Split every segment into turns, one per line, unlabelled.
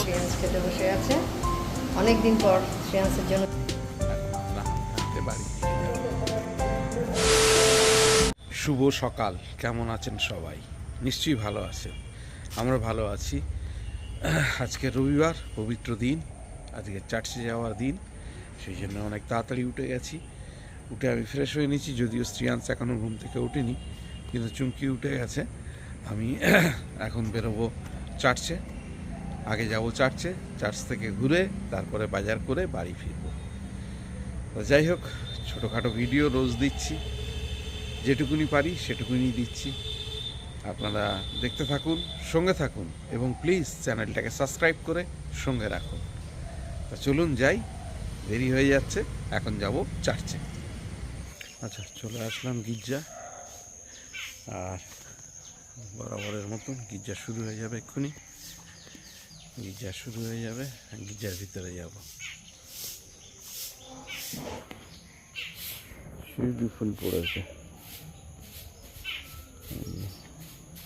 শ্রেয়াংস খেতে বসে আছে অনেক দিন পর শ্রেয়াংসের জন্য।
শুভ সকাল, কেমন আছেন সবাই? নিশ্চয়ই ভালো আছেন। আমরা ভালো আছি। আজকে রবিবার, পবিত্র দিন, আজকে চার্চে যাওয়ার দিন, সেই জন্য অনেক তাড়াতাড়ি উঠে গেছি। উঠে আমি ফ্রেশ হয়ে নিয়েছি, যদিও স্ত্রিয়াংশ এখনও ঘুম থেকে ওঠেনি, কিন্তু চুমকি উঠে গেছে। আমি এখন বেরোবো চার্চে। আগে যাব চার্চে, চার্চ থেকে ঘুরে তারপরে বাজার করে বাড়ি ফিরবো। যাই হোক, ছোটোখাটো ভিডিও রোজ দিচ্ছি। যেটুকুনি পারি সেটুকুনি দিচ্ছি। আপনারা দেখতে থাকুন, সঙ্গে থাকুন এবং প্লিজ চ্যানেলটাকে সাবস্ক্রাইব করে সঙ্গে রাখুন। তা চলুন যাই, দেরি হয়ে যাচ্ছে, এখন যাব চার্চে। আচ্ছা চলে আসলাম গির্জা। আর বরাবরের মতন গির্জা শুরু হয়ে যাবে এক্ষুনি। গির্জা শুরু হয়ে যাবে, গির্জার ভিতরে যাব। শিউলি ফুল পড়েছে।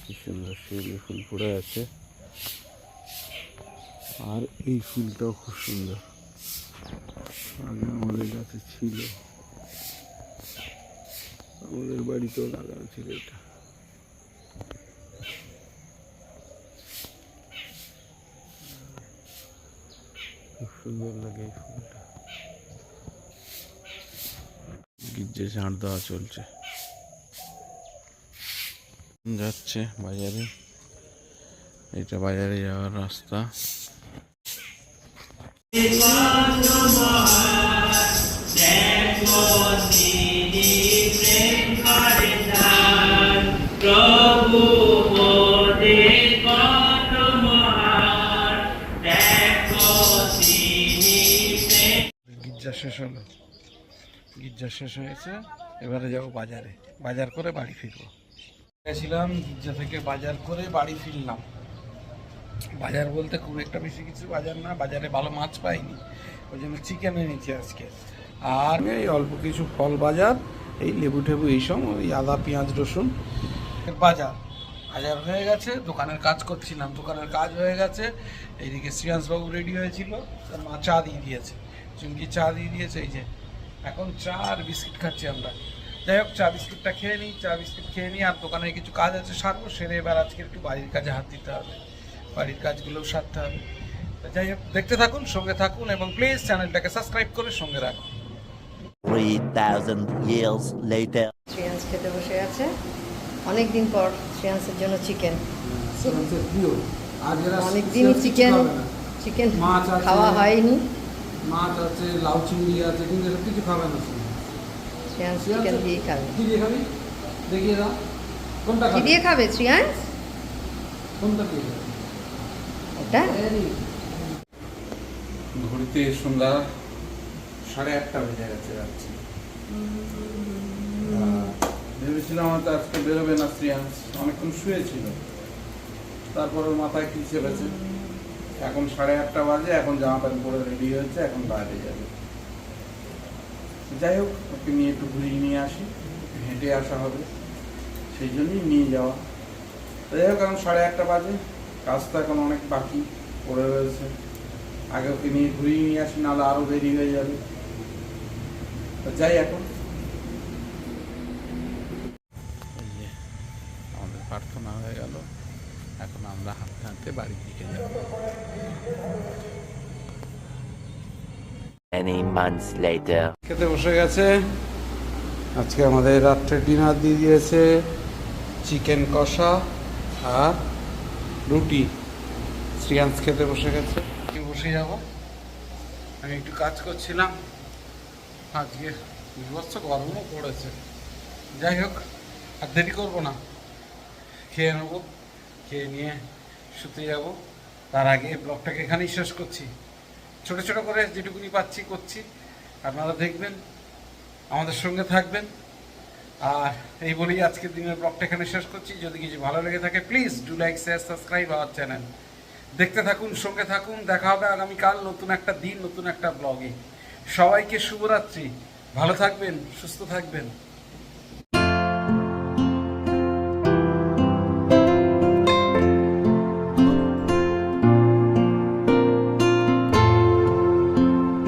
কি সুন্দর শিউলি ফুল পড়ে আছে। আর এই ফুলটাও খুব সুন্দর। আগে আমাদের কাছে ছিল। আমাদের বাড়িতেও লাগানো ছিল এটা। সুন্দর লাগে এই ফুলটা। গির্জে ঝাড় দেওয়া চলছে। যাচ্ছে বাজারে। এটা বাজারে যাওয়ার রাস্তা।
প্রভু
শেষ হলো। গির্জা শেষ হয়েছে। এবারে যাব বাজারে। বাজার করে বাড়ি ফিরবো। গেছিলাম গির্জা থেকে বাজার করে বাড়ি ফিরলাম। বাজার বলতে খুব একটা বেশি কিছু বাজার না। বাজারে ভালো মাছ পাইনি। ওই জন্য চিকেন এনেছি আজকে। আর এই অল্প কিছু ফল বাজার, এই লেবু টেবু এইসব, ওই আদা, পেঁয়াজ, রসুন। বাজার। বাজার হয়ে গেছে। দোকানের কাজ করছিলাম। দোকানের কাজ হয়ে গেছে। এইদিকে শ্রীয়াংশবাবু রেডি হয়েছিল। মা চা দিয়ে দিয়েছে। চুমকি চা দিয়ে দিয়েছে এই যে। এখন চা আর বিস্কিট খাচ্ছি আমরা। যাই হোক চা বিস্কিটটা খেয়ে নিই চা বিস্কিট খেয়ে নিই আর দোকানের কিছু কাজ আছে সারবো সেরে এবার আজকে একটু বাড়ির কাজে হাত দিতে হবে। বাড়ির কাজগুলোও সারতে হবে। যাই হোক দেখতে থাকুন সঙ্গে থাকুন এবং প্লিজ চ্যানেলটাকে সাবস্ক্রাইব করে সঙ্গে রাখুন।
3,000 years later.
শ্রেয়াংস খেতে বসে আছে। অনেক দিন পর শ্রেয়াংসের জন্য চিকেন। অনেক দিনই চিকেন চিকেন। খাওয়া হয়নি।
মাছ আছে লাউ চিংড়ি আছে কিন্তু এসব কিছু খাবে না
চিকেন খাবে
কি দিয়ে খাবি। দেখিয়ে দাও। কোনটা
কি দিয়ে খাবে শ্রেয়াংস
কোনটা দিয়ে
ঘড়িতে সন্ধ্যা সাড়ে আটটা বেজে গেছে ভেবেছিলাম হয়তো আজকে বেরোবে না শ্রিয়াংশ অনেকক্ষণ শুয়েছিল। তারপর ওর মাথায় কি চেপেছে? এখন সাড়ে আটটা বাজে, এখন জামা প্যান্ট পরে রেডি হয়েছে, এখন বাইরে যাবে। যাই হোক, ওকে নিয়ে একটু ঘুরিয়ে নিয়ে আসি। হেঁটে আসা হবে। সেই জন্যই নিয়ে যাওয়া। যাই হোক, এখন সাড়ে আটটা বাজে। কাজ তো এখন অনেক বাকি, পড়ে রয়েছে। আগে ওকে নিয়ে ঘুরিয়ে নিয়ে আসি, নাহলে আরও দেরি হয়ে যাবে। তো যাই এখন। আমাদের প্রার্থনা হয়ে গেল। এখন আমরা হাঁটতে হাঁটতে বাড়ির দিকে যাব।
Many months later.
খেতে বসে গেছে। আজকে আমাদের রাত্রে ডিনার দিয়ে দিয়েছে চিকেন কষা আর রুটি। শ্রিয়াংশ খেতে বসে গেছে। কি বসে যাব। আমি একটু কাজ করছিলাম। আজকে বিভৎস গরমও পড়েছে। যাই হোক আর দেরি করব না। খেয়ে নেব। খেয়ে নিয়ে শুতে যাব, তার আগে ব্লগটাকে এখানেই শেষ করছি। ছোট ছোট করে যেটুকুনি পাচ্ছি করছি। আপনারা দেখবেন, আমাদের সঙ্গে থাকবেন। আর এই বলেই আজকের দিনের ব্লগটা এখানে শেষ করছি। যদি কিছু ভালো লেগে থাকে please do like share subscribe our channel দেখতে থাকুন, সঙ্গে থাকুন। দেখা হবে আগামীকাল নতুন একটা দিন, নতুন একটা ব্লগে। সবাইকে শুভরাত্রি। ভালো থাকবেন, সুস্থ থাকবেন।